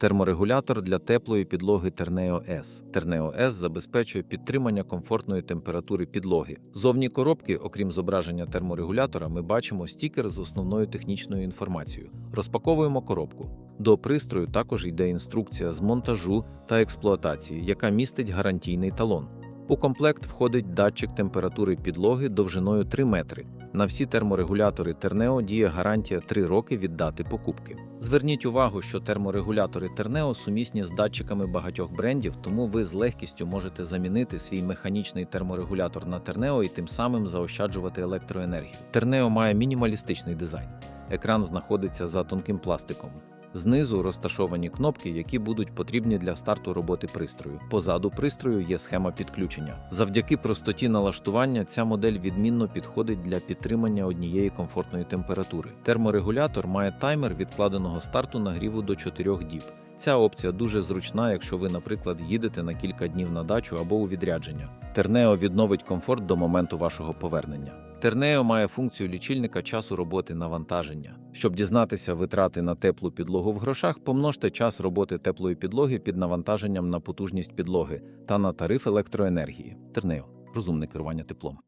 Терморегулятор для теплої підлоги Terneo S. Terneo S забезпечує підтримання комфортної температури підлоги. Зовні коробки, окрім зображення терморегулятора, ми бачимо стікер з основною технічною інформацією. Розпаковуємо коробку. До пристрою також йде інструкція з монтажу та експлуатації, яка містить гарантійний талон. У комплект входить датчик температури підлоги довжиною 3 метри. На всі терморегулятори Тернео діє гарантія 3 роки від дати покупки. Зверніть увагу, що терморегулятори Тернео сумісні з датчиками багатьох брендів, тому ви з легкістю можете замінити свій механічний терморегулятор на Тернео і тим самим заощаджувати електроенергію. Тернео має мінімалістичний дизайн. Екран знаходиться за тонким пластиком. Знизу розташовані кнопки, які будуть потрібні для старту роботи пристрою. Позаду пристрою є схема підключення. Завдяки простоті налаштування ця модель відмінно підходить для підтримання однієї комфортної температури. Терморегулятор має таймер відкладеного старту нагріву до 4 діб. Ця опція дуже зручна, якщо ви, наприклад, їдете на кілька днів на дачу або у відрядження. Тернео відновить комфорт до моменту вашого повернення. Тернео має функцію лічильника часу роботи навантаження. Щоб дізнатися витрати на теплу підлогу в грошах, помножте час роботи теплої підлоги під навантаженням на потужність підлоги та на тариф електроенергії. Тернео розумне керування теплом.